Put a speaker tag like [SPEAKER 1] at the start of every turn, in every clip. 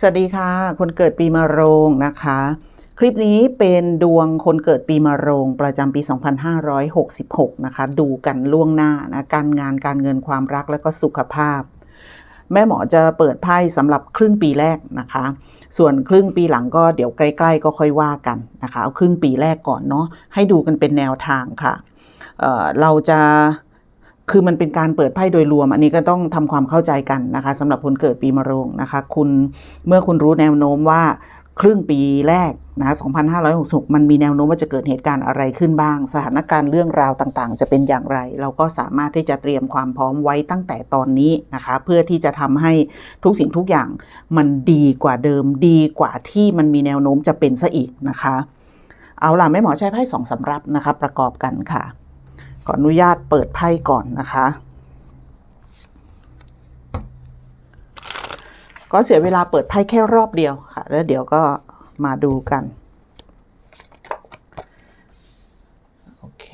[SPEAKER 1] สวัสดีค่ะ คนเกิดปีมะโรงนะคะ คลิปนี้เป็นดวงคนเกิดปีมะโรงประจำปี 2566 นะคะ ดูกันล่วงหน้านะการงานการเงินความรักและก็สุขภาพ แม่หมอจะเปิดไพ่สำหรับครึ่งปีแรกนะคะ ส่วนครึ่งปีหลังก็เดี๋ยวใกล้ ๆ ก็ค่อยว่ากันนะคะ เอาครึ่งปีแรกก่อนเนาะให้ดูกันเป็นแนวทางค่ะเเราจะ คือมันเป็นการเปิดไพ่โดยรวม อันนี้ก็ต้องทำความเข้าใจกันนะคะสำหรับคนเกิดปีมะโรงนะคะ คุณเมื่อคุณรู้แนวโน้มว่าครึ่งปีแรกนะ2566 มันมีแนวโน้มว่าจะเกิดเหตุการณ์อะไรขึ้นบ้าง สถานการณ์เรื่องราวต่างๆ จะเป็นอย่างไร เราก็สามารถที่จะเตรียมความพร้อมไว้ตั้งแต่ตอนนี้นะคะ เพื่อที่จะทำให้ทุกสิ่งทุกอย่างมันดีกว่าเดิมดีกว่าที่มันมีแนวโน้มจะเป็นซะอีกนะคะ เอาล่ะแม่หมอใช้ไพ่สองสำรับนะคะ ประกอบกันค่ะ ขออนุญาตเปิดไพ่ก่อนนะคะ ก็เสียเวลาเปิดไพ่แค่รอบเดียวค่ะ แล้วเดี๋ยวก็มาดูกัน โอเค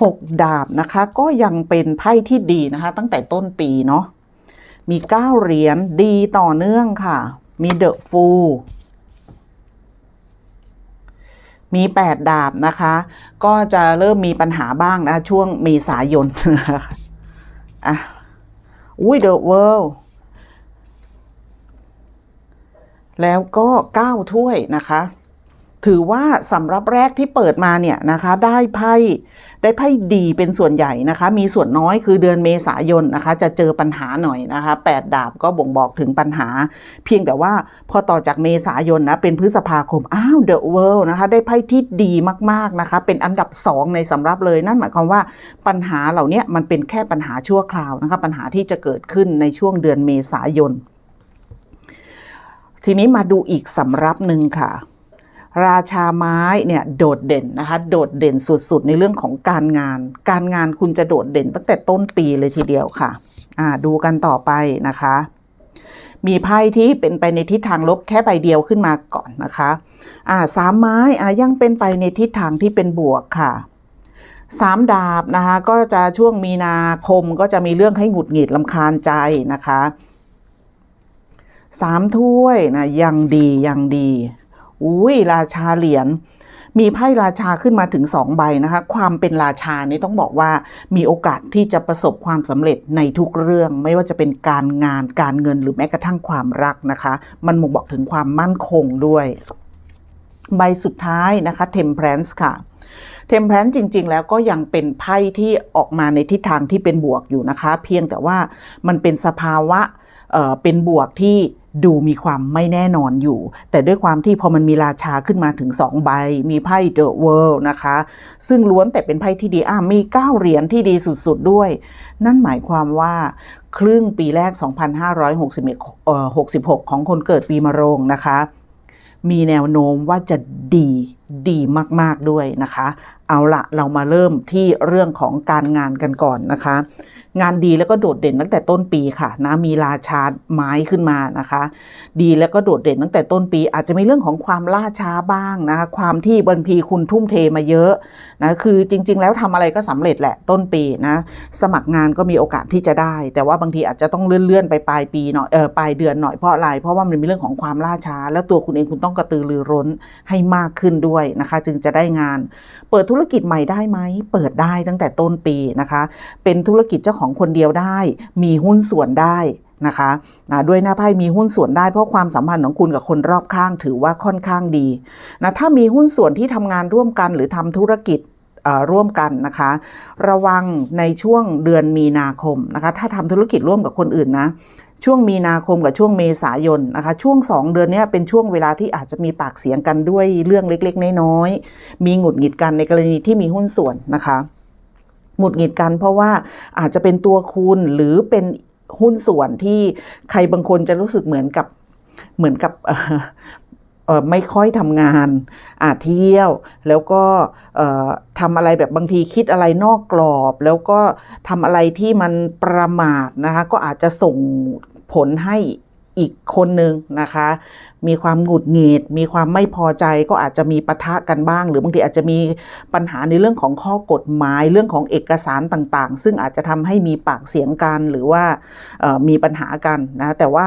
[SPEAKER 1] หกดาบนะคะก็ยังเป็นไพ่ที่ดีนะคะ ตั้งแต่ต้นปีเนาะมีเก้าเหรียญดีต่อเนื่องค่ะ มีเดอะฟู มีแปดดาบนะคะ ก็จะเริ่มมีปัญหาบ้างนะช่วงเมษายนะอะอุ้ยเดอะเวิลด์แล้วก็เก้าถ้วยนะคะ ถือว่าสำรับแรกที่เปิดมาเนี่ยนะคะได้ไพ่ได้ไพ่ดีเป็นส่วนใหญ่นะคะ มีส่วนน้อยคือเดือนเมษายนนะคะ จะเจอปัญหาหน่อยนะคะแปดดาบก็บ่งบอกถึงปัญหา เพียงแต่ว่าพอต่อจากเมษายนนะเป็นพฤษภาคมอ้าวเดอะเวิลด์นะคะได้ไพ่ที่ดีมากๆนะคะ เป็นอันดับสองในสำรับเลยนั่นหมายความว่าปัญหาเหล่านี้มันเป็นแค่ปัญหาชั่วคราวนะคะปัญหาที่จะเกิดขึ้นในช่วงเดือนเมษายน ทีนี้มาดูอีกสำรับหนึ่งค่ะ ราชาไม้เนี่ยโดดเด่นนะคะโดดเด่นสุดๆ ในเรื่องของการงาน การงานคุณจะโดดเด่นตั้งแต่ต้นปีเลยทีเดียวค่ะอ่าดูกันต่อไปนะคะ มีไพ่ที่เป็นไปในทิศทางลบแค่ใบเดียวขึ้นมาก่อนนะคะอ่าสามไม้อ่ายังเป็นไปในทิศทางที่เป็นบวกค่ะสามดาบนะคะก็จะช่วงมีนาคมก็จะมีเรื่องให้หงุดหงิดลำคาญใจนะคะสามถ้วยนะยังดียังดี อุ้ยราชาเหรียญมีไพ่ราชาขึ้นมาถึงสองใบนะคะ ความเป็นราชานี่ต้องบอกว่ามีโอกาสที่จะประสบความสำเร็จในทุกเรื่อง ไม่ว่าจะเป็นการงานการเงินหรือแม้กระทั่งความรักนะคะ มันบ่งบอกถึงความมั่นคงด้วย ใบสุดท้ายนะคะ Temperance ค่ะ Temperance จริง ๆ แล้วก็ยังเป็นไพ่ที่ออกมาในทิศทางที่เป็นบวกอยู่นะคะ เพียงแต่ว่ามันเป็นสภาวะเอ่อเป็นบวกที่ดูมีความไม่แน่นอนอยู่ แต่ด้วยความที่พอมันมีราชาขึ้นมาถึง 2 ใบ มีไพ่ The World นะคะ ซึ่งล้วนแต่เป็นไพ่ที่ดีอะมี 9 เหรียญที่ดีสุด ๆ ด้วย นั่นหมายความว่าครึ่งปีแรก 2,566 ของคนเกิดปีมะโรงนะคะ มีแนวโน้มว่าจะดีดีมาก ๆ ด้วยนะคะ เอาละเรามาเริ่มที่เรื่องของการงานกันก่อนนะคะ งานดีแล้วก็โดดเด่นตั้งแต่ต้นปีค่ะนะมีราชาไม้ขึ้นมานะคะ ดีแล้วก็โดดเด่นตั้งแต่ต้นปี อาจจะมีเรื่องของความล่าช้าบ้างนะคะความที่บางทีคุณทุ่มเทมาเยอะนะคือจริง ๆ แล้วทำอะไรก็สำเร็จแหละต้นปีนะสมัครงานก็มีโอกาสที่จะได้ แต่ว่าบางทีอาจจะต้องเลื่อนๆไปปลายปีหน่อยเออปลายเดือนหน่อยเพราะอะไรเพราะว่ามันมีเรื่องของความล่าช้า แล้วตัวคุณเองคุณต้องกระตือรือร้นให้มากขึ้นด้วยนะคะ จึงจะได้งาน เปิดธุรกิจใหม่ได้ไหมเปิดได้ตั้งแต่ต้นปีนะคะ เป็นธุรกิจเจ้าของคนเดียวได้ มีหุ้นส่วนได้นะคะนะด้วยหน้าไพ่มีหุ้นส่วนได้เพราะความสัมพันธ์ของคุณกับคนรอบข้างถือว่าค่อนข้างดีนะถ้ามีหุ้นส่วนที่ทำงานร่วมกันหรือทำธุรกิจร่วมกันนะคะ ระวังในช่วงเดือนมีนาคมนะคะ ถ้าทำธุรกิจร่วมกับคนอื่นนะ ช่วงมีนาคมกับช่วงเมษายนนะคะ ช่วง 2 เดือนนี้เป็นช่วงเวลาที่อาจจะมีปากเสียงกันด้วยเรื่องเล็กๆ น้อยๆมีหงุดหงิดกันในกรณีที่มีหุ้นส่วนนะคะ หงุดหงิดกันเพราะว่าอาจจะเป็นตัวคุณหรือเป็นหุ้นส่วนที่ใครบางคนจะรู้สึกเหมือนกับเหมือนกับไม่ค่อยทำงานอาเที่ยว แล้วก็ทำอะไรแบบบางทีคิดอะไรนอกกรอบ แล้วก็ทำอะไรที่มันประมาทนะคะ ก็อาจจะส่งผลให้อีกคนหนึ่งนะคะมีความหงุดหงิด มีความไม่พอใจก็อาจจะมีปะทะกันบ้าง หรือบางทีอาจจะมีปัญหาในเรื่องของข้อกฎหมาย เรื่องของเอกสารต่างๆ ซึ่งอาจจะทำให้มีปากเสียงกันหรือว่ามีปัญหากันนะแต่ว่า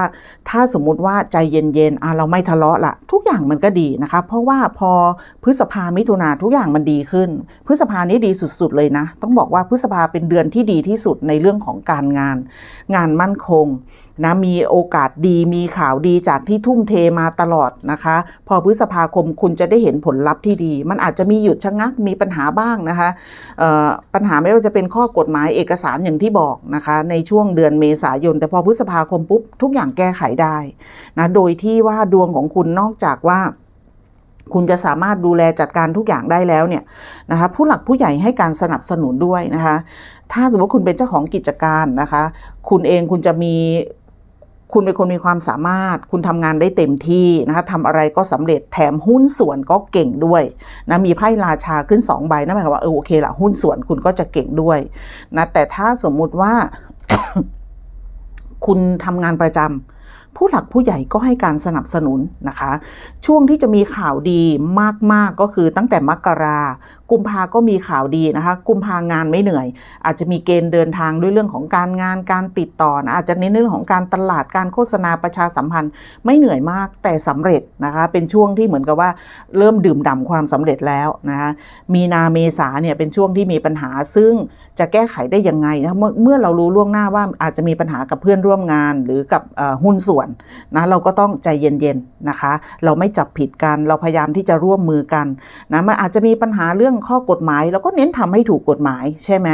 [SPEAKER 1] ถ้าสมมุติว่าใจเย็นๆเราไม่ทะเลาะละทุกอย่างมันก็ดีนะคะ เพราะว่าพอพฤษภามิถุนาทุกอย่างมันดีขึ้น พฤษภานี้ดีสุดๆเลยนะ ต้องบอกว่าพฤษภาเป็นเดือนที่ดีที่สุดในเรื่องของการงาน งานมั่นคงนะมีโอกาสดีมีข่าวดีจากที่ทุ่มเทมาตลอดนะคะ พอพฤษภาคมคุณจะได้เห็นผลลัพธ์ที่ดี มันอาจจะมีหยุดชะงักมีปัญหาบ้างนะคะปัญหาไม่ว่าจะเป็นข้อกฎหมายเอกสารอย่างที่บอกนะคะ ในช่วงเดือนเมษายน แต่พอพฤษภาคมปุ๊บทุกอย่างแก้ไขได้นะโดยที่ว่าดวงของคุณนอกจากว่าคุณจะสามารถดูแลจัดการทุกอย่างได้แล้วเนี่ยนะคะผู้หลักผู้ใหญ่ให้การสนับสนุนด้วยนะคะ ถ้าสมมติคุณเป็นเจ้าของกิจการนะคะ คุณเองคุณจะมี คุณเป็นคนมีความสามารถ คุณทำงานได้เต็มที่นะคะทำอะไรก็สำเร็จแถมหุ้นส่วนก็เก่งด้วยนะมีไพ่ราชาขึ้น 2 ใบนั่นหมายความว่าเออโอเคละหุ้นส่วนคุณก็จะเก่งด้วยนะแต่ถ้าสมมุติว่า คุณทำงานประจำผู้หลักผู้ใหญ่ก็ให้การสนับสนุนนะคะ ช่วงที่จะมีข่าวดีมากๆก็คือตั้งแต่มกรา กุมภาก็มีข่าวดีนะคะ กุมภางานไม่เหนื่อย อาจจะมีเกณฑ์เดินทางด้วยเรื่องของการงานการติดต่อนะอาจจะเน้นเรื่องของการตลาดการโฆษณาประชาสัมพันธ์ ไม่เหนื่อยมากแต่สำเร็จนะคะเป็นช่วงที่เหมือนกับว่าเริ่มดื่มด่ำความสำเร็จแล้วนะคะมีนาเมษาเนี่ยเป็นช่วงที่มีปัญหาซึ่งจะแก้ไขได้ยังไงนะเมื่อเรารู้ล่วงหน้าว่าอาจจะมีปัญหากับเพื่อนร่วมงานหรือกับหุ้นส่วนนะเราก็ต้องใจเย็นๆนะคะ เราไม่จับผิดกันเราพยายามที่จะร่วมมือกันนะมันอาจจะมีปัญหาเรื่องข้อกฎหมายเราก็เน้นทำให้ถูกกฎหมายใช่ไหม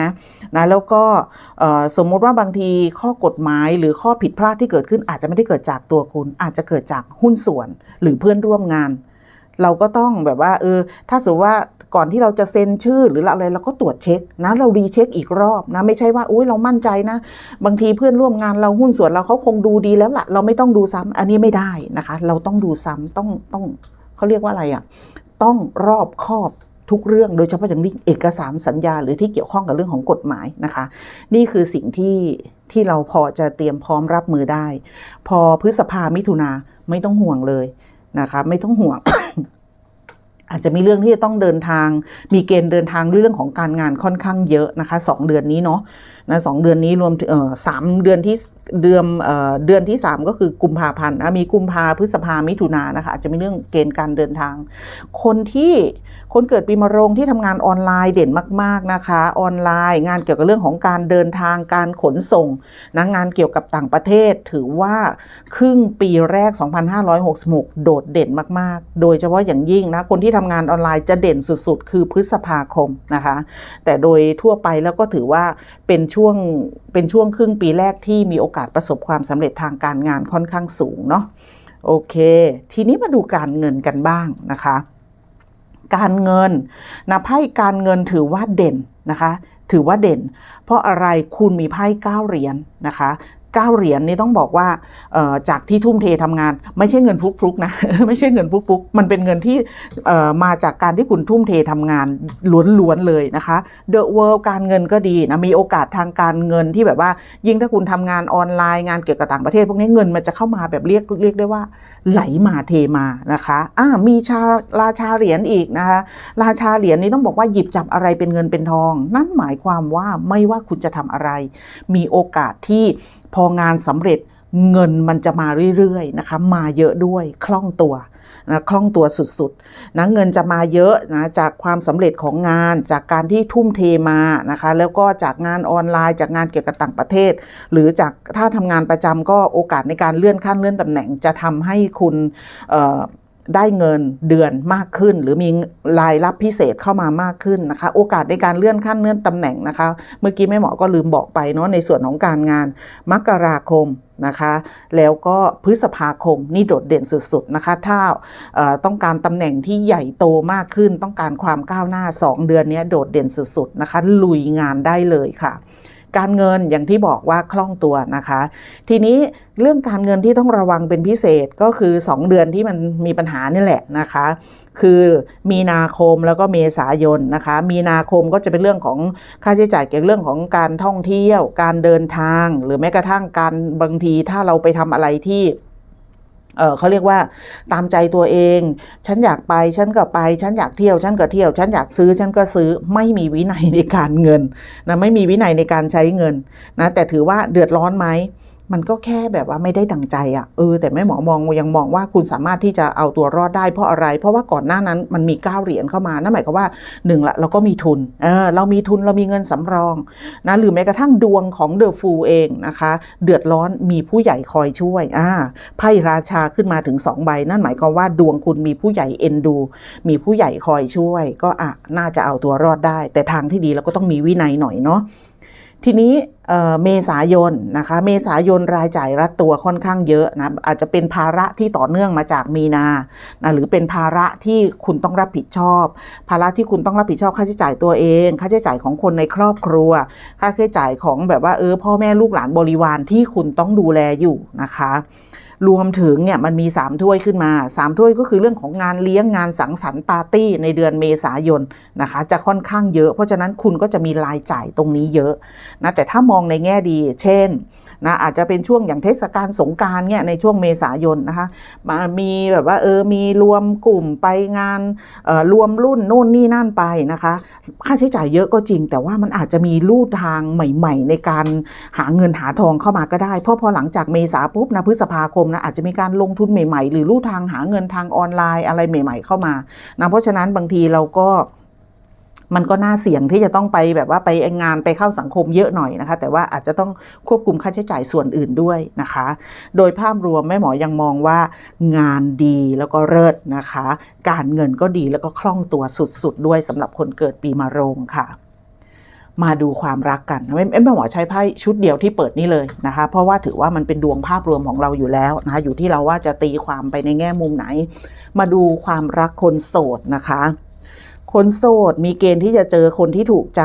[SPEAKER 1] นะแล้วก็สมมุติว่าบางทีข้อกฎหมายหรือข้อผิดพลาดที่เกิดขึ้นอาจจะไม่ได้เกิดจากตัวคุณ อาจจะเกิดจากหุ้นส่วนหรือเพื่อนร่วมงาน เราก็ต้องแบบว่าเออถ้าสมมติว่าก่อนที่เราจะเซ็นชื่อหรืออะไรเราก็ตรวจเช็คนะเรารีเช็คอีกรอบนะไม่ใช่ว่าอุ้ยเรามั่นใจนะ บางทีเพื่อนร่วมงานเราหุ้นส่วนเราเขาคงดูดีแล้วละเราไม่ต้องดูซ้ำอันนี้ไม่ได้นะคะ เราต้องดูซ้ำต้องต้องเขาเรียกว่าอะไรอะ่ะต้องรอบคอบ ทุกเรื่องโดยเฉพาะอย่างยิ่งเอกสารสัญญาหรือที่เกี่ยวข้องกับเรื่องของกฎหมายนะคะ นี่คือสิ่งที่ที่เราพอจะเตรียมพร้อมรับมือได้ พอพฤษภามิถุนาไม่ต้องห่วงเลยนะคะไม่ต้องห่วง อาจจะมีเรื่องที่จะต้องเดินทาง มีเกณฑ์เดินทางด้วยเรื่องของการงานค่อนข้างเยอะนะคะสองเดือนนี้เนาะนะสองเดือนนี้รวมเอ่อสามเดือนที่เดือนเอ่อเดือนที่สามก็คือกุมภาพันธ์นะมีกุมภาพฤษภามิถุนานะคะอาจจะมีเรื่องเกณฑ์การเดินทาง คนที่ คนเกิดปีมะโรงที่ทำงานออนไลน์เด่นมาก ๆนะคะ ออนไลน์ งานเกี่ยวกับเรื่องของการเดินทางการขนส่งนะงานเกี่ยวกับต่างประเทศ ถือว่าครึ่งปีแรก 2566 โดดเด่นมาก ๆ โดยเฉพาะอย่างยิ่งนะคนที่ทำงานออนไลน์จะเด่นสุด ๆ คือพฤษภาคมนะคะ แต่โดยทั่วไปแล้วก็ถือว่าเป็นช่วงเป็นช่วงครึ่งปีแรกที่มีโอกาสประสบความสำเร็จทางการงานค่อนข้างสูงเนาะโอเค ทีนี้มาดูการเงินกันบ้างนะคะ การเงินนะไพ่การเงินถือว่าเด่นนะคะ ถือว่าเด่น เพราะอะไรคุณมีไพ่เก้าเหรียญนะคะ เก้าเหรียญนี่ต้องบอกว่าจากที่ทุ่มเททำงาน ไม่ใช่เงินฟลุกๆนะไม่ใช่เงินฟลุกๆ มันเป็นเงินที่มาจากการที่คุณทุ่มเททำงานล้วนๆเลยนะคะ The World การเงินก็ดีนะมีโอกาสทางการเงินที่แบบว่า ยิ่งถ้าคุณทำงานออนไลน์งานเกี่ยวกับต่างประเทศ พวกนี้เงินมันจะเข้ามาแบบเรียกเรียกได้ว่าไหลมาเทมานะคะอ่ามีชาราชาเหรียญอีกนะคะราชาเหรียญนี้ต้องบอกว่าหยิบจับอะไรเป็นเงินเป็นทอง นั่นหมายความว่าไม่ว่าคุณจะทำอะไร มีโอกาสที่พองานสำเร็จเงินมันจะมาเรื่อยๆนะคะมาเยอะด้วยคล่องตัวนะคล่องตัวสุดๆนะเงินจะมาเยอะนะจากความสำเร็จของงานจากการที่ทุ่มเทมานะคะแล้วก็จากงานออนไลน์จากงานเกี่ยวกับต่างประเทศ หรือจากถ้าทำงานประจำก็โอกาสในการเลื่อนขั้นเลื่อนตำแหน่งจะทำให้คุณ ได้เงินเดือนมากขึ้น หรือมีรายรับพิเศษเข้ามามากขึ้นนะคะ โอกาสในการเลื่อนขั้นเลื่อนตำแหน่งนะคะ เมื่อกี้แม่หมอก็ลืมบอกไปเนาะในส่วนของการงานมกราคมนะคะ แล้วก็พฤษภาคมนี่โดดเด่นสุดๆนะคะ ถ้าเอ่อต้องการตำแหน่งที่ใหญ่โตมากขึ้น ต้องการความก้าวหน้า 2 เดือนนี้โดดเด่นสุดๆนะคะ ลุยงานได้เลยค่ะ การเงินอย่างที่บอกว่าคล่องตัวนะคะ ทีนี้เรื่องการเงินที่ต้องระวังเป็นพิเศษก็คือ 2 เดือนที่มันมีปัญหานี่แหละนะคะ คือมีนาคมแล้วก็เมษายนนะคะ มีนาคมก็จะเป็นเรื่องของค่าใช้จ่ายเกี่ยวกับเรื่องของการท่องเที่ยว การเดินทาง หรือแม้กระทั่งการบางทีถ้าเราไปทำอะไรที่ เออเขาเรียกว่าตามใจตัวเอง ฉันอยากไปฉันก็ไป ฉันอยากเที่ยว ฉันก็เที่ยว ฉันอยากซื้อฉันก็ซื้อไม่มีวินัยในการเงินนะไม่มีวินัยในการใช้เงินนะแต่ถือว่าเดือดร้อนไหม มันก็แค่แบบว่าไม่ได้ดังใจอะ่ะเออแต่แม่หมอมองยังมองว่าคุณสามารถที่จะเอาตัวรอดได้เพราะอะไร เพราะว่าก่อนหน้านั้นมันมีเก้าเหรียญเข้ามานั่นหมายความว่าหนึ่งละเราก็มีทุนเออเรามีทุนเรามีเงินสำรองนะหรือแม้กระทั่งดวงของเดอะฟูเองนะคะ เดือดร้อนมีผู้ใหญ่คอยช่วยอ่าไพ่ราชาขึ้นมาถึงสองใบนั่นหมายความว่าดวงคุณมีผู้ใหญ่เอ็นดู มีผู้ใหญ่คอยช่วย ก็อะน่าจะเอาตัวรอดได้ แต่ทางที่ดีเราก็ต้องมีวินัยหน่อยเนาะ ทีนี้เมษายนนะคะ เมษายนรายจ่ายรัดตัวค่อนข้างเยอะนะอาจจะเป็นภาระที่ต่อเนื่องมาจากมีนานะหรือเป็นภาระที่คุณต้องรับผิดชอบ ภาระที่คุณต้องรับผิดชอบค่าใช้จ่ายตัวเอง ค่าใช้จ่ายของคนในครอบครัว ค่าใช้จ่ายของแบบว่าเออพ่อแม่ลูกหลานบริวารที่คุณต้องดูแลอยู่นะคะ รวมถึงเนี่ยมันมี 3 ถ้วยขึ้นมา 3 ถ้วยก็คือเรื่องของงานเลี้ยงงานสังสรรค์ปาร์ตี้ในเดือนเมษายนนะคะ จะค่อนข้างเยอะ เพราะฉะนั้นคุณก็จะมีรายจ่ายตรงนี้เยอะนะแต่ถ้ามองในแง่ดี เช่น นะอาจจะเป็นช่วงอย่างเทศกาลสงการเนี่ยในช่วงเมษายนนะคะมามีแบบว่าเออมีรวมกลุ่มไปงานรวมรุ่นโน่นนี่นั่นไปนะคะ ค่าใช้จ่ายเยอะก็จริง แต่ว่ามันอาจจะมีลู่ทางใหม่ ๆ ในการหาเงินหาทองเข้ามาก็ได้ เพราะพอหลังจากเมษาปุ๊บนะพฤษภาคมนะอาจจะมีการลงทุนใหม่ ๆ หรือลู่ทางหาเงินทางออนไลน์อะไรใหม่ ๆ เข้ามานะเพราะฉะนั้นบางทีเราก็ มันก็น่าเสี่ยงที่จะต้องไปแบบว่าไปงานไปเข้าสังคมเยอะหน่อยนะคะ แต่ว่าอาจจะต้องควบคุมค่าใช้จ่ายส่วนอื่นด้วยนะคะ โดยภาพรวมแม่หมอยังมองว่างานดีแล้วก็เลิศนะคะ การเงินก็ดีแล้วก็คล่องตัวสุดๆด้วยสำหรับคนเกิดปีมะโรงค่ะมาดูความรักกันไม่ไม่หมอใช้ไพ่ชุดเดียวที่เปิดนี่เลยนะคะ เพราะว่าถือว่ามันเป็นดวงภาพรวมของเราอยู่แล้วนะคะ อยู่ที่เราว่าจะตีความไปในแง่มุมไหน มาดูความรักคนโสดนะคะ คนโสดมีเกณฑ์ที่จะเจอคนที่ถูกใจ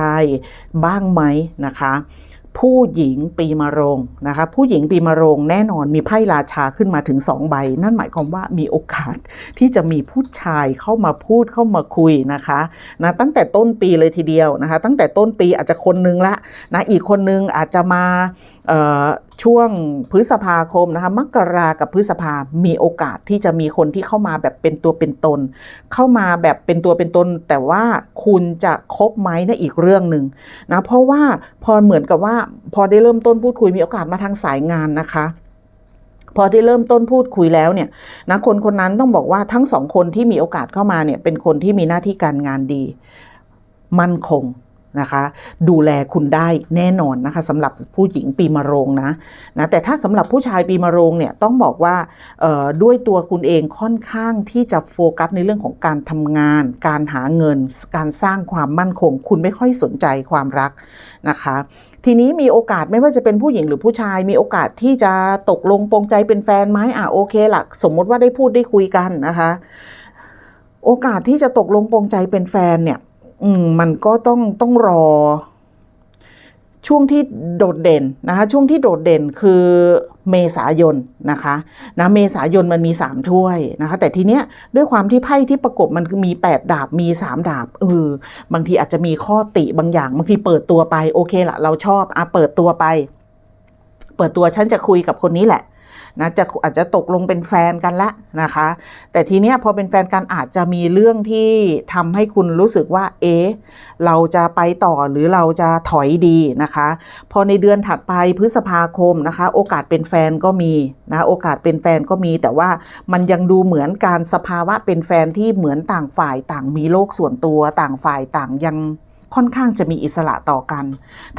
[SPEAKER 1] บ้างไหมนะคะ ผู้หญิงปีมะโรงนะคะ ผู้หญิงปีมะโรงแน่นอนมีไพ่ราชาขึ้นมาถึงสองใบ นั่นหมายความว่ามีโอกาสที่จะมีผู้ชายเข้ามาพูดเข้ามาคุยนะคะนะตั้งแต่ต้นปีเลยทีเดียวนะคะ ตั้งแต่ต้นปีอาจจะคนนึงละนะอีกคนนึงอาจจะมาช่วงพฤษภาคมนะคะมกรากับพฤษภามีโอกาสที่จะมีคนที่เข้ามาแบบเป็นตัวเป็นตน เข้ามาแบบเป็นตัวเป็นตน แต่ว่าคุณจะคบไหมนะอีกเรื่องหนึ่งนะเพราะว่าพอเหมือนกับว่าพอได้เริ่มต้นพูดคุยมีโอกาสมาทางสายงานนะคะพอได้เริ่มต้นพูดคุยแล้วเนี่ยนะคนคนนั้นต้องบอกว่าทั้งสองคนที่มีโอกาสเข้ามาเนี่ยเป็นคนที่มีหน้าที่การงานดี มั่นคง นะคะ ดูแลคุณได้แน่นอนนะคะสำหรับผู้หญิงปีมะโรงนะนะแต่ถ้าสำหรับผู้ชายปีมะโรงเนี่ยต้องบอกว่าด้วยตัวคุณเองค่อนข้างที่จะโฟกัสในเรื่องของการทำงาน การหาเงิน การสร้างความมั่นคง คุณไม่ค่อยสนใจความรักนะคะ ทีนี้มีโอกาสไม่ว่าจะเป็นผู้หญิงหรือผู้ชาย มีโอกาสที่จะตกลงปรงใจเป็นแฟนไหมอะโอเคละสมมติว่าได้พูดได้คุยกันนะคะ โอกาสที่จะตกลงปรงใจเป็นแฟนเนี่ย อืมมันก็ต้องต้องรอ ช่วงที่โดดเด่นนะคะ ช่วงที่โดดเด่นคือเมษายนนะคะนะเมษายนมันมี 3 ถ้วยนะคะ แต่ทีเนี้ยด้วยความที่ไพ่ที่ประกบมันมี 8 ดาบมี 3 ดาบเออบางทีอาจจะมีข้อติบางอย่าง บางทีเปิดตัวไปโอเคละเราชอบอะเปิดตัวไป เปิดตัวฉันจะคุยกับคนนี้แหละ นะจะอาจจะตกลงเป็นแฟนกันละนะคะ แต่ทีเนี้ยพอเป็นแฟนกันอาจจะมีเรื่องที่ทำให้คุณรู้สึกว่า เอ๊เราจะไปต่อหรือเราจะถอยดีนะคะ พอในเดือนถัดไปพฤษภาคมนะคะ โอกาสเป็นแฟนก็มีนะโอกาสเป็นแฟนก็มี แต่ว่ามันยังดูเหมือนการสภาวะเป็นแฟนที่เหมือนต่างฝ่ายต่างมีโลกส่วนตัวต่างฝ่ายต่างยังค่อนข้างจะมีอิสระต่อกัน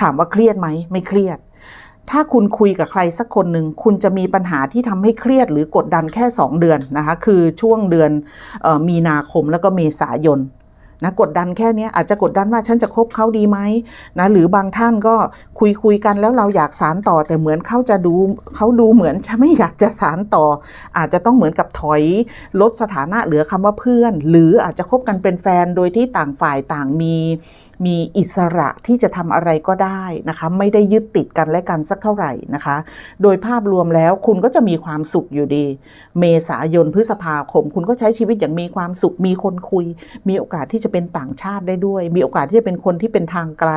[SPEAKER 1] ถามว่าเครียดไหมไม่เครียด ถ้าคุณคุยกับใครสักคนหนึ่งคุณจะมีปัญหาที่ทำให้เครียดหรือกดดันแค่ 2 เดือนนะคะคือช่วงเดือนออมีนาคมแล้วก็เมษายนนะกดดันแค่นี้อาจจะกดดันว่าฉันจะคบเขาดีไหมนะหรือบางท่านก็คุยคุยกันแล้วเราอยากสารต่อ แต่เหมือนเขาจะดูเขาดูเหมือนจะไม่อยากจะสารต่อ อาจจะต้องเหมือนกับถอยลดสถานะเหลือคำว่าเพื่อน หรืออาจจะคบกันเป็นแฟนโดยที่ต่างฝ่ายต่างมี มีอิสระที่จะทำอะไรก็ได้นะคะไม่ได้ยึดติดกันและกันสักเท่าไหร่นะคะ โดยภาพรวมแล้วคุณก็จะมีความสุขอยู่ดี เมษายนพฤษภาคม คุณก็ใช้ชีวิตอย่างมีความสุขมีคนคุย มีโอกาสที่จะเป็นต่างชาติได้ด้วย มีโอกาสที่จะเป็นคนที่เป็นทางไกล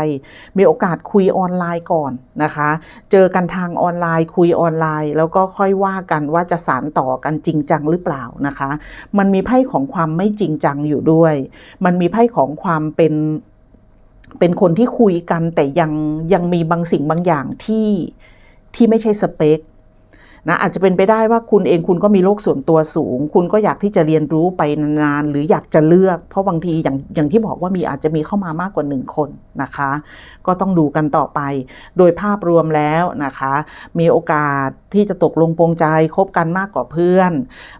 [SPEAKER 1] มีโอกาสคุยออนไลน์ก่อนนะคะ เจอกันทางออนไลน์ คุยออนไลน์ แล้วก็ค่อยว่ากันว่าจะสานต่อกันจริงจังหรือเปล่านะคะ มันมีไพ่ของความไม่จริงจังอยู่ด้วย มันมีไพ่ของความเป็น เป็นคนที่คุยกันแต่ยังยังมีบางสิ่งบางอย่างที่ที่ไม่ใช่สเปคนะอาจจะเป็นไปได้ว่าคุณเองคุณก็มีโลกส่วนตัวสูง คุณก็อยากที่จะเรียนรู้ไปนานๆหรืออยากจะเลือก เพราะบางทีอย่างอย่างที่บอกว่ามีอาจจะมีเข้ามามากกว่าหนึ่งคนนะคะ ก็ต้องดูกันต่อไป โดยภาพรวมแล้วนะคะ มีโอกาสที่จะตกลงปรงใจคบกันมากกว่าเพื่อน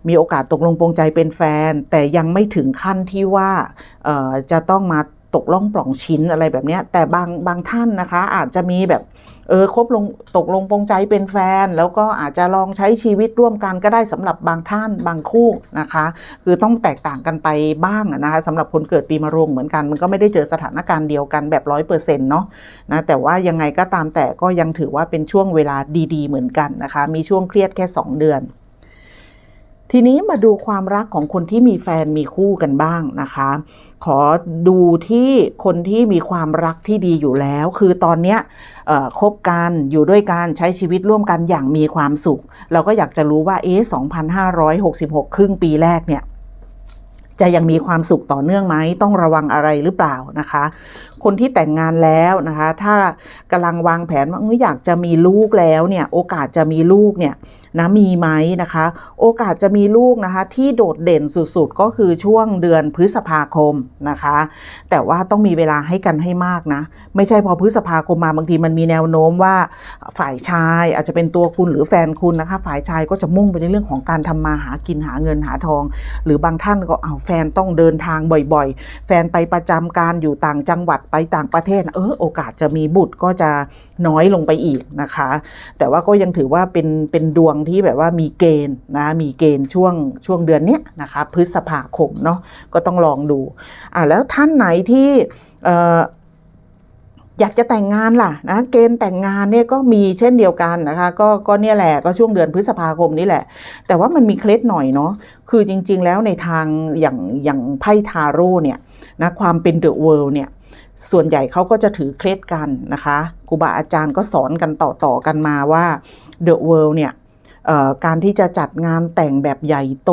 [SPEAKER 1] มีโอกาสตกลงปรงใจเป็นแฟน แต่ยังไม่ถึงขั้นที่ว่าเอ่อจะต้องมา ตกล่องปล่องชิ้นอะไรแบบนี้แต่บางบางท่านนะคะ อาจจะมีแบบเออคบลงตกลงปรงใจเป็นแฟน แล้วก็อาจจะลองใช้ชีวิตร่วมกันก็ได้สำหรับบางท่านบางคู่นะคะ คือต้องแตกต่างกันไปบ้างนะคะสำหรับคนเกิดปีมะโรงเหมือนกัน มันก็ไม่ได้เจอสถานการณ์เดียวกันแบบร้อยเปอร์เซ็นต์เนาะนะแต่ว่ายังไงก็ตามแต่ก็ยังถือว่าเป็นช่วงเวลาดี ๆ เหมือนกันนะคะ มีช่วงเครียดแค่ 2 เดือน ทีนี้มาดูความรักของคนที่มีแฟนมีคู่กันบ้างนะคะ ขอดูที่คนที่มีความรักที่ดีอยู่แล้ว คือตอนเนี้ยคบกันอยู่ด้วยกันใช้ชีวิตร่วมกันอย่างมีความสุข เราก็อยากจะรู้ว่าเอ๊ะ2,566 ครึ่งปีแรกเนี่ยจะยังมีความสุขต่อเนื่องไหมต้องระวังอะไรหรือเปล่านะคะ คนที่แต่งงานแล้วนะคะ ถ้ากำลังวางแผนว่าอยากจะมีลูกแล้วเนี่ยโอกาสจะมีลูกเนี่ยนะมีไหมนะคะ โอกาสจะมีลูกนะคะ ที่โดดเด่นสุดๆ ก็คือช่วงเดือนพฤษภาคมนะคะ แต่ว่าต้องมีเวลาให้กันให้มากนะ ไม่ใช่พอพฤษภาคมมาบางทีมันมีแนวโน้มว่าฝ่ายชายอาจจะเป็นตัวคุณหรือแฟนคุณนะคะ ฝ่ายชายก็จะมุ่งไปในเรื่องของการทำมาหากินหาเงินหาทอง หรือบางท่านก็เอาแฟนต้องเดินทางบ่อยๆ แฟนไปประจำการอยู่ต่างจังหวัดไปต่างประเทศ เออโอกาสจะมีบุตรก็จะน้อยลงไปอีกนะคะ แต่ว่าก็ยังถือว่าเป็นเป็นดวงที่แบบว่ามีเกณฑ์นะมีเกณฑ์ช่วงช่วงเดือนนี้นะคะพฤษภาคมเนาะก็ต้องลองดูอ่าแล้วท่านไหนที่เอออยากจะแต่งงานล่ะนะเกณฑ์แต่งงานเนี่ยก็มีเช่นเดียวกันนะคะก็ก็เนี่ยแหละก็ช่วงเดือนพฤษภาคมนี่แหละ แต่ว่ามันมีเคล็ดหน่อยเนาะคือจริง ๆ แล้วในทางอย่างอย่างไพ่ทาโร่เนี่ยนะความเป็นเดอะเวิลด์เนี่ย ส่วนใหญ่เขาก็จะถือเคล็ดกันนะคะครูบาอาจารย์ก็สอนกันต่อๆกันมาว่าเดอะเวิลด์เนี่ยการที่จะจัดงานแต่งแบบใหญ่โต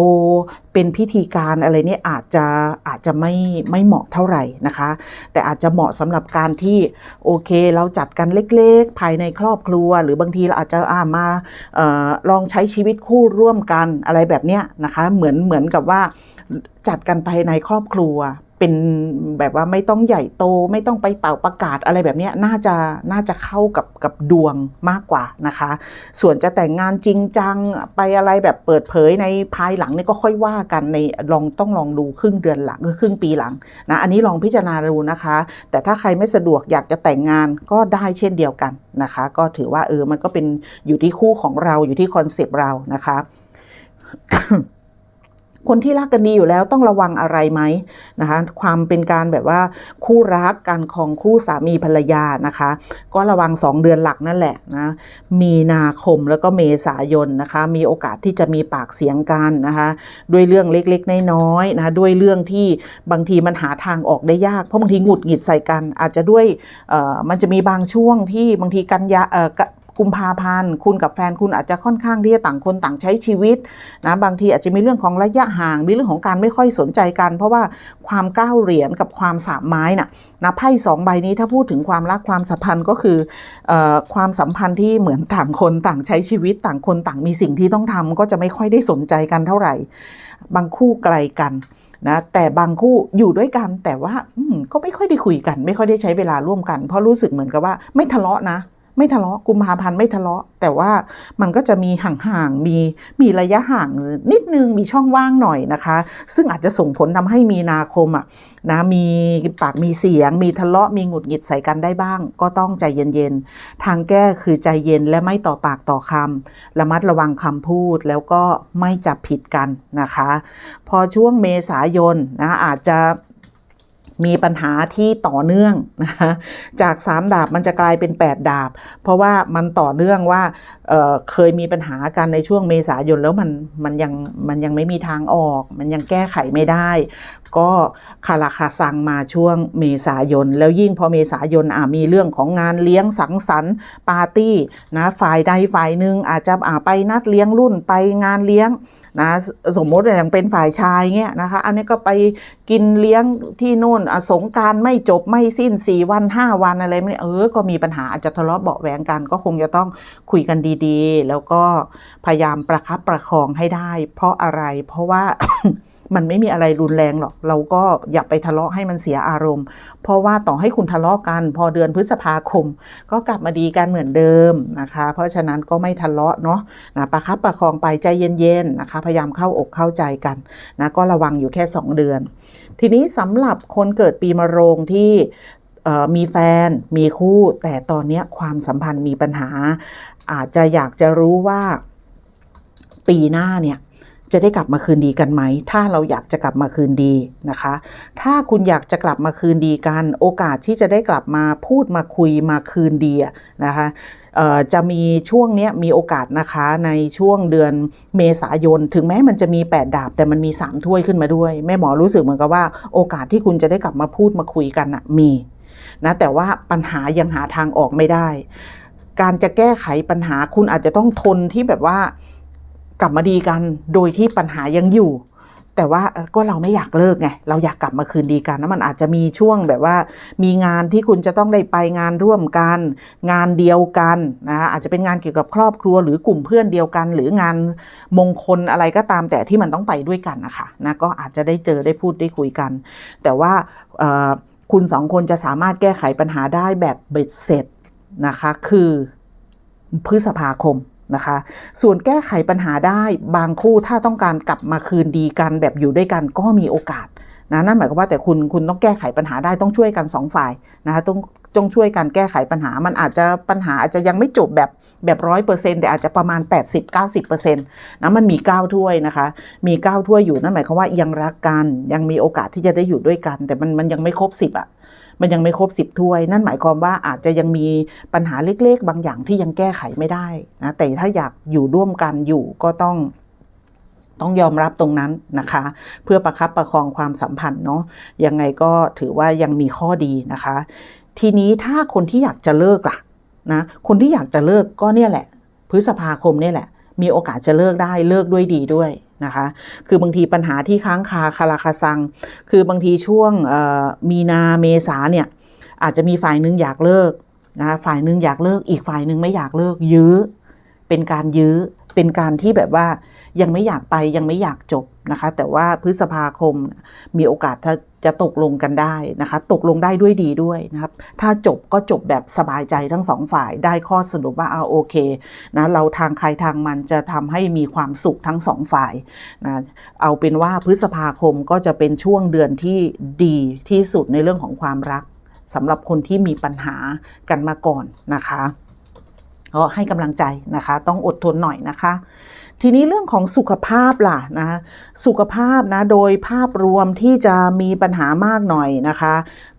[SPEAKER 1] เป็นพิธีการอะไรนี่อาจจะอาจจะไม่ไม่เหมาะเท่าไหร่นะคะ แต่อาจจะเหมาะสำหรับการที่โอเคเราจัดกันเล็กๆ ภายในครอบครัว หรือบางทีเราอาจจะอามาออลองใช้ชีวิตคู่ร่วมกันอะไรแบบเนี้ยนะคะ เหมือนเหมือนกับว่าจัดกันภายในครอบครัว เป็นแบบว่าไม่ต้องใหญ่โตไม่ต้องไปเป่าประกาศอะไรแบบนี้น่าจะน่าจะเข้ากับกับดวงมากกว่านะคะ ส่วนจะแต่งงานจริงจังไปอะไรแบบเปิดเผยในภายหลังนี่ก็ค่อยว่ากันในลองต้องลองดูครึ่งเดือนหลังคือครึ่งปีหลังนะอันนี้ลองพิจารณาดูนะคะ แต่ถ้าใครไม่สะดวกอยากจะแต่งงานก็ได้เช่นเดียวกันนะคะ ก็ถือว่าเออมันก็เป็นอยู่ที่คู่ของเราอยู่ที่คอนเซปต์เรานะคะ คนที่รักกันดีอยู่แล้วต้องระวังอะไรไหมนะคะความเป็นการแบบว่าคู่รักการครองคู่สามีภรรยานะคะ ก็ระวัง 2 เดือนหลักนั่นแหละนะมีนาคมแล้วก็เมษายนนะคะ มีโอกาสที่จะมีปากเสียงกันนะคะด้วยเรื่องเล็กๆน้อยๆนะด้วยเรื่องที่บางทีมันหาทางออกได้ยากเพราะบางทีหงุดหงิดใส่กัน อาจจะด้วยเออมันจะมีบางช่วงที่บางทีกันยาเออ กุมภาพันธ์คุณกับแฟนคุณอาจจะค่อนข้างที่จะต่างคนต่างใช้ชีวิตนะบางทีอาจจะมีเรื่องของระยะห่างมีเรื่องของการไม่ค่อยสนใจกัน เพราะว่าความก้าวเหรียญกับความสามไม้น่ะนะไพ่สองใบนี้ถ้าพูดถึงความรักความสัมพันธ์ก็คือออความสัมพันธ์ที่เหมือนต่างคนต่างใช้ชีวิตต่างคนต่างมีสิ่งที่ต้องทำก็จะไม่ค่อยได้สนใจกันเท่าไหร่ บางคู่ไกลกันนะแต่บางคู่อยู่ด้วยกันแต่ว่าก็ไม่ค่อยได้คุยกัน ไม่ค่อยได้ใช้เวลาร่วมกัน เพราะรู้สึกเหมือนกับว่าไม่ทะเลาะนะ ไม่ทะเลาะกุมภาพันธ์ไม่ทะเลาะ แต่ว่ามันก็จะมีห่างๆมีมีระยะห่างนิดนึงมีช่องว่างหน่อยนะคะ ซึ่งอาจจะส่งผลทำให้มีนาคมอะนะมีปากมีเสียง มีทะเลาะมีหงุดหงิดใส่กันได้บ้าง ก็ต้องใจเย็นๆ ทางแก้คือใจเย็นและไม่ต่อปากต่อคำระมัดระวังคำพูดแล้วก็ไม่จับผิดกันนะคะ พอช่วงเมษายนนะอาจจะ มีปัญหาที่ต่อเนื่องนะคะจากสามดาบมันจะกลายเป็น 8 ดาบ เพราะว่ามันต่อเนื่องว่าเเคยมีปัญหากันในช่วงเมษายนแล้วมันมันยังมันยังไม่มีทางออก มันยังแก้ไขไม่ได้ ก็คาราคาซังมาช่วงเมษายน แล้วยิ่งพอเมษายนอะมีเรื่องของงานเลี้ยงสังสรรค์ปาร์ตี้นะฝ่ายใดฝ่ายหนึ่งอาจจะอะไปนัดเลี้ยงรุ่นไปงานเลี้ยง นะสมมติอย่างเป็นฝ่ายชายเงี้ยนะคะ อันนี้ก็ไปกินเลี้ยงที่นู่นสงการไม่จบไม่สิ้น 4 วัน 5 วันอะไรไม่เออ ก็มีปัญหาอาจจะทะเลาะเบาะแหวงกัน ก็คงจะต้องคุยกันดีๆ แล้วก็พยายามประคับประคองให้ได้ เพราะอะไรเพราะว่า มันไม่มีอะไรรุนแรงหรอก เราก็อย่าไปทะเลาะให้มันเสียอารมณ์ เพราะว่าต่อให้คุณทะเลาะกัน พอเดือนพฤษภาคม ก็กลับมาดีกันเหมือนเดิมนะคะ เพราะฉะนั้นก็ไม่ทะเลาะเนาะนะประคับประคองไปใจเย็นๆนะคะ พยายามเข้าอกเข้าใจกันนะก็ระวังอยู่แค่ 2 เดือน ทีนี้สำหรับคนเกิดปีมะโรงที่มีแฟนมีคู่ แต่ตอนนี้ความสัมพันธ์มีปัญหา อาจจะอยากจะรู้ว่าปีหน้าเนี่ย จะได้กลับมาคืนดีกันไหม ถ้าเราอยากจะกลับมาคืนดีนะคะ ถ้าคุณอยากจะกลับมาคืนดีกัน โอกาสที่จะได้กลับมาพูดมาคุยมาคืนดีนะคะจะมีช่วงนี้มีโอกาสนะคะในช่วงเดือนเมษายน ถึงแม้มันจะมี 8 ดาบ แต่มันมี 3 ถ้วยขึ้นมาด้วย แม่หมอรู้สึกเหมือนกับว่า โอกาสที่คุณจะได้กลับมาพูดมาคุยกันนะมีนะแต่ว่าปัญหายังหาทางออกไม่ได้ การจะแก้ไขปัญหาคุณอาจจะต้องทนที่แบบว่า กลับมาดีกันโดยที่ปัญหายังอยู่ แต่ว่าก็เราไม่อยากเลิกไงเราอยากกลับมาคืนดีกันนะมันอาจจะมีช่วงแบบว่า มีงานที่คุณจะต้องได้ไปงานร่วมกัน งานเดียวกันนะคะอาจจะเป็นงานเกี่ยวกับครอบครัวหรือกลุ่มเพื่อนเดียวกัน หรืองานมงคลอะไรก็ตามแต่ที่มันต้องไปด้วยกันนะคะนะก็อาจจะได้เจอได้พูดได้คุยกัน แต่ว่าคุณสองคนจะสามารถแก้ไขปัญหาได้แบบเบ็ดเสร็จนะคะคือพฤษภาคม นะคะ ส่วนแก้ไขปัญหาได้บางคู่ถ้าต้องการกลับมาคืนดีกันแบบอยู่ด้วยกันก็มีโอกาสนะนั่นหมายความว่าแต่คุณคุณต้องแก้ไขปัญหาได้ต้องช่วยกันสองฝ่ายนะคะต้องต้องช่วยกันแก้ไขปัญหา มันอาจจะปัญหาอาจจะยังไม่จบแบบแบบร้อยเปอร์เซ็นต์แต่อาจจะประมาณ 80-90%นต์นะมันมี 9 ถ้วยนะคะ มี 9 ถ้วยอยู่นั่นหมายความว่ายังรักกันยังมีโอกาสที่จะได้อยู่ด้วยกัน แต่มันมันยังไม่ครบ 10อะ มันยังไม่ครบสิบถ้วย นั่นหมายความว่าอาจจะยังมีปัญหาเล็กๆ บางอย่างที่ยังแก้ไขไม่ได้นะแต่ถ้าอยากอยู่ร่วมกันอยู่ก็ต้องต้องยอมรับตรงนั้นนะคะ เพื่อประคับประคองความสัมพันธ์เนาะยังไงก็ถือว่ายังมีข้อดีนะคะ ทีนี้ถ้าคนที่อยากจะเลิกล่ะนะคนที่อยากจะเลิกก็เนี่ยแหละ พฤษภาคมเนี่ยแหละ มีโอกาสจะเลิกได้เลิกด้วยดีด้วยนะคะ คือบางทีปัญหาที่ค้างคาคาราคาซัง คือบางทีช่วงมีนาเมษาเนี่ยอาจจะมีฝ่ายหนึงอยากเลิกนะะฝ่ายหนึงอยากเลิกอีกฝ่ายหนึงไม่อยากเลิกยื้อ เป็นการยื้อเป็นการที่แบบว่า ยังไม่อยากไปยังไม่อยากจบนะคะ แต่ว่าพฤษภาคมมีโอกาสถ้าจะตกลงกันได้นะคะ ตกลงได้ด้วยดีด้วยนะครับ ถ้าจบก็จบแบบสบายใจทั้งสองฝ่ายได้ข้อสรุปว่าเอาโอเคนะเราทางใครทางมันจะทำให้มีความสุขทั้งสองฝ่ายนะเอาเป็นว่าพฤษภาคมก็จะเป็นช่วงเดือนที่ดีที่สุดในเรื่องของความรักสำหรับคนที่มีปัญหากันมาก่อนนะคะก็ให้กำลังใจนะคะ ต้องอดทนหน่อยนะคะ ทีนี้เรื่องของสุขภาพล่ะนะสุขภาพนะโดยภาพรวมที่จะมีปัญหามากหน่อยนะคะ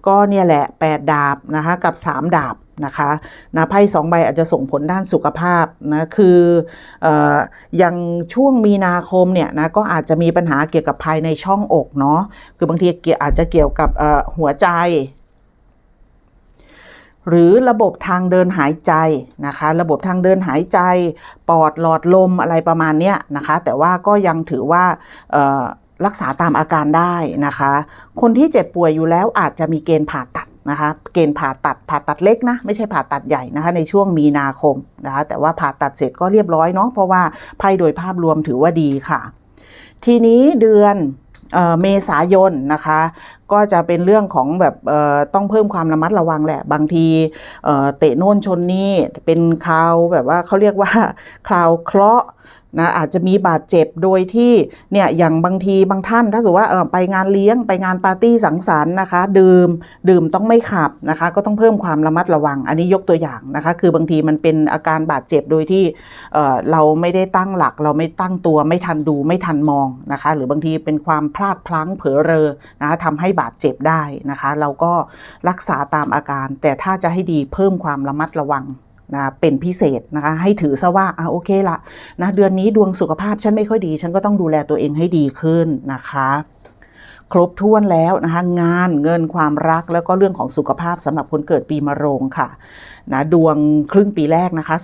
[SPEAKER 1] ก็เนี่ยแหละ 8 ดาบนะคะกับ 3 ดาบนะคะนะไพ่สองใบอาจจะส่งผลด้านสุขภาพนะคือออย่างช่วงมีนาคมเนี่ยนะก็อาจจะมีปัญหาเกี่ยวกับภายในช่องอกเนาะคือบางทีเกี่ยวอาจจะเกี่ยวกับหัวใจ หรือระบบทางเดินหายใจนะคะ ระบบทางเดินหายใจ ปอดหลอดลมอะไรประมาณเนี้ยนะคะ แต่ว่าก็ยังถือว่ารักษาตามอาการได้นะคะ คนที่เจ็บป่วยอยู่แล้วอาจจะมีเกณฑ์ผ่าตัดนะคะ เกณฑ์ผ่าตัดผ่าตัดเล็กนะ ไม่ใช่ผ่าตัดใหญ่นะคะ ในช่วงมีนาคมนะคะ แต่ว่าผ่าตัดเสร็จก็เรียบร้อยเนาะ เพราะว่าไพ่โดยภาพรวมถือว่าดีค่ะ ทีนี้เดือน เเมษายนนะคะ ก็จะเป็นเรื่องของแบบต้องเพิ่มความระมัดระวังแหละ บางทีเเตะโน่นชนนี่เป็นคราวแบบว่าเขาเรียกว่าคราวเคราะห์ นะอาจจะมีบาดเจ็บโดยที่เนี่ยอย่างบางทีบางท่านถ้าสมมติว่าเออไปงานเลี้ยงไปงานปาร์ตี้สังสรรค์นะคะ ดื่มดื่มต้องไม่ขับนะคะ ก็ต้องเพิ่มความระมัดระวัง อันนี้ยกตัวอย่างนะคะ คือบางทีมันเป็นอาการบาดเจ็บโดยที่เออเราไม่ได้ตั้งหลัก เราไม่ตั้งตัวไม่ทันดูไม่ทันมองนะคะ หรือบางทีเป็นความพลาดพลั้งเผลอเรอนะคะทำให้บาดเจ็บได้นะคะ เราก็รักษาตามอาการ แต่ถ้าจะให้ดีเพิ่มความระมัดระวัง นะเป็นพิเศษนะคะให้ถือซะว่าอะโอเคละนะเดือนนี้ดวงสุขภาพฉันไม่ค่อยดี ฉันก็ต้องดูแลตัวเองให้ดีขึ้นนะคะครบถ้วนแล้วนะคะงานเงินความรักแล้วก็เรื่องของสุขภาพสำหรับคนเกิดปีมะโรงค่ะนะดวงครึ่งปีแรกนะคะ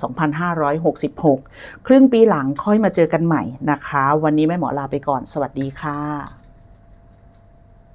[SPEAKER 1] 2566 ครึ่งปีหลังค่อยมาเจอกันใหม่นะคะ วันนี้แม่หมอลาไปก่อน สวัสดีค่ะ